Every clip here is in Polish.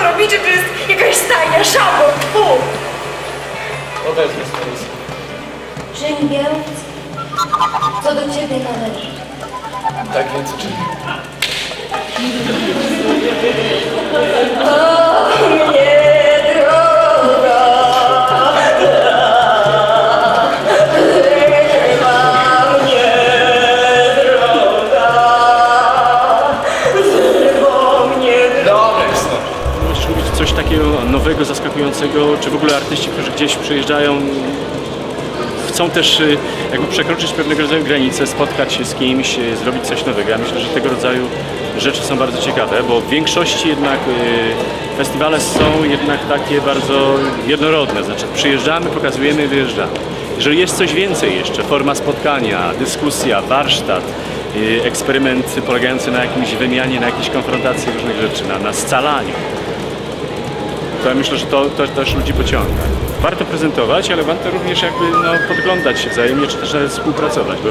co robicie? To jest jakaś stajnia, szabon, pu! Odezwę stolicę. Rzęgielc, co do ciebie należy. Tak więc czynię. O, mnie! Zaskakującego, czy w ogóle artyści, którzy gdzieś przyjeżdżają, chcą też y, jakby przekroczyć pewnego rodzaju granice, spotkać się z kimś, y, zrobić coś nowego. Ja myślę, że tego rodzaju rzeczy są bardzo ciekawe, bo w większości jednak y, festiwale są jednak takie bardzo jednorodne, znaczy przyjeżdżamy, pokazujemy wyjeżdżamy. Jeżeli jest coś więcej jeszcze, forma spotkania, dyskusja, warsztat, eksperyment polegający na jakimś wymianie, na jakiejś konfrontacji różnych rzeczy, na, na scalaniu, to ja myślę, że to, to też ludzi pociąga. Warto prezentować, ale warto również jakby no, podglądać się wzajemnie, czy też współpracować, bo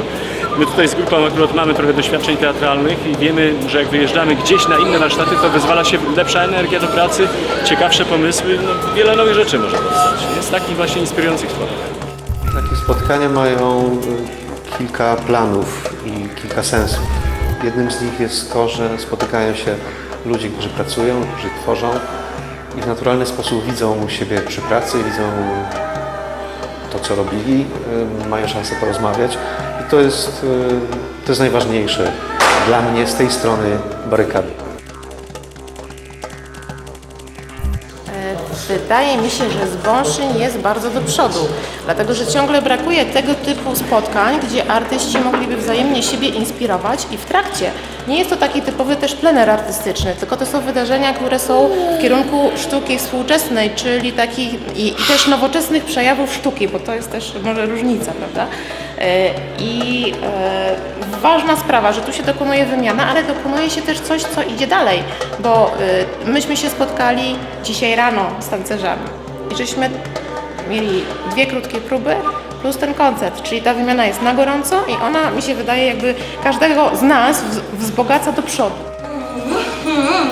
my tutaj z grupą akurat mamy trochę doświadczeń teatralnych i wiemy, że jak wyjeżdżamy gdzieś na inne warsztaty, to wyzwala się lepsza energia do pracy, ciekawsze pomysły, no, wiele nowych rzeczy może powstać. Jest takich właśnie inspirujących spotkań. Takie spotkania mają y, kilka planów i kilka sensów. Jednym z nich jest to, że spotykają się ludzie, którzy pracują, którzy tworzą i w naturalny sposób widzą siebie przy pracy, widzą to, co robili, y, mają szansę porozmawiać i to jest, y, to jest najważniejsze dla mnie z tej strony barykady. Wydaje mi się, że Zbąszyn jest bardzo do przodu, dlatego że ciągle brakuje tego typu spotkań, gdzie artyści mogliby wzajemnie siebie inspirować i w trakcie. Nie jest to taki typowy też plener artystyczny, tylko to są wydarzenia, które są w kierunku sztuki współczesnej, czyli takich i, i też nowoczesnych przejawów sztuki, bo to jest też może różnica, prawda? E, I e, ważna sprawa, że tu się dokonuje wymiana, ale dokonuje się też coś, co idzie dalej, bo e, myśmy się spotkali dzisiaj rano z tancerzami i żeśmy mieli dwie krótkie próby plus ten koncert, czyli ta wymiana jest na gorąco i ona mi się wydaje jakby każdego z nas wz- wzbogaca do przodu.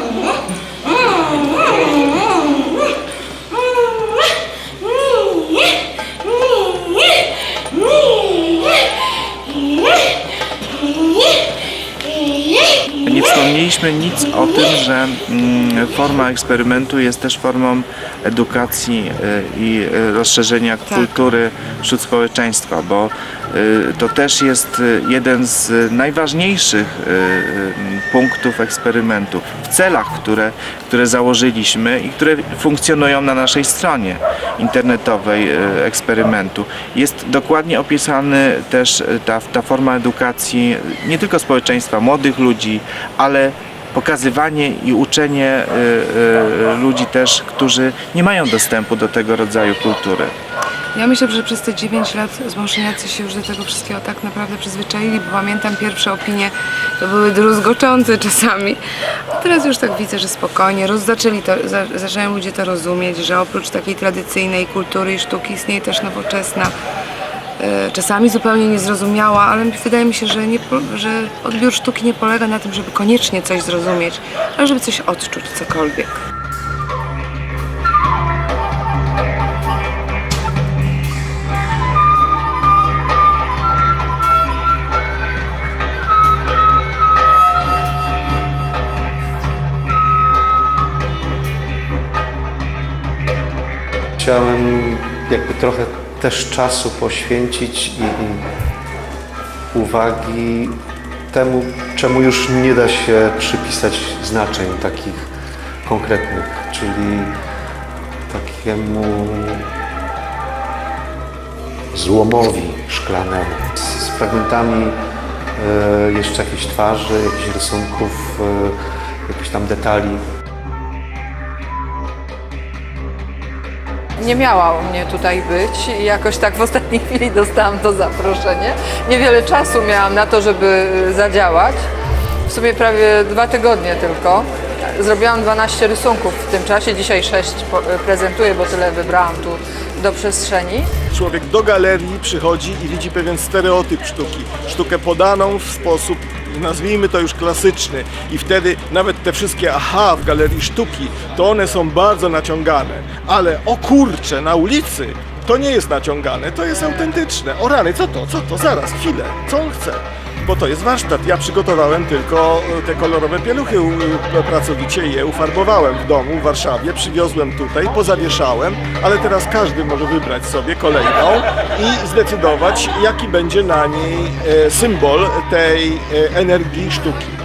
wspomnieliśmy nic o tym, że mm, forma eksperymentu jest też formą edukacji y, i y, rozszerzenia kultury wśród społeczeństwa, bo y, to też jest jeden z najważniejszych punktów eksperymentu w celach, które, które założyliśmy i które funkcjonują na naszej stronie internetowej eksperymentu. Jest dokładnie opisany też ta, ta forma edukacji nie tylko społeczeństwa, młodych ludzi, ale pokazywanie i uczenie y, y, ludzi też, którzy nie mają dostępu do tego rodzaju kultury. Ja myślę, że przez te 9 lat zmąszyniacy się już do tego wszystkiego tak naprawdę przyzwyczaili, bo pamiętam pierwsze opinie, to były druzgoczące czasami. A teraz już tak widzę, że spokojnie, roz, zaczęli to, ludzie to rozumieć, że oprócz takiej tradycyjnej kultury i sztuki istnieje też nowoczesna, czasami zupełnie niezrozumiała, ale wydaje mi się, że, nie, że odbiór sztuki nie polega na tym, żeby koniecznie coś zrozumieć, ale żeby coś odczuć, cokolwiek. Chciałem jakby trochę też czasu poświęcić i, i uwagi temu, czemu już nie da się przypisać znaczeń takich konkretnych, czyli takiemu złomowi szklanemu z, z fragmentami e, jeszcze jakichś twarzy, jakichś rysunków, e, jakichś tam detali. Nie miała u mnie tutaj być i jakoś tak w ostatniej chwili dostałam to zaproszenie. Niewiele czasu miałam na to, żeby zadziałać. W sumie prawie dwa tygodnie tylko. Zrobiłam 12 rysunków w tym czasie, dzisiaj 6 po- prezentuję, bo tyle wybrałam tu do przestrzeni. Człowiek do galerii przychodzi i widzi pewien stereotyp sztuki. Sztukę podaną w sposób, nazwijmy to już klasyczny. I wtedy nawet te wszystkie aha w galerii sztuki, to one są bardzo naciągane. Ale o kurcze, na ulicy To nie jest naciągane, to jest autentyczne. O rany, co to, co to, zaraz, chwilę, co on chce? Bo to jest warsztat. Ja przygotowałem tylko e, te kolorowe pieluchy, pracowicie je ufarbowałem w domu w Warszawie, przywiozłem tutaj, pozawieszałem, ale teraz każdy może wybrać sobie kolejną i zdecydować, jaki będzie na niej e, symbol tej e, energii sztuki.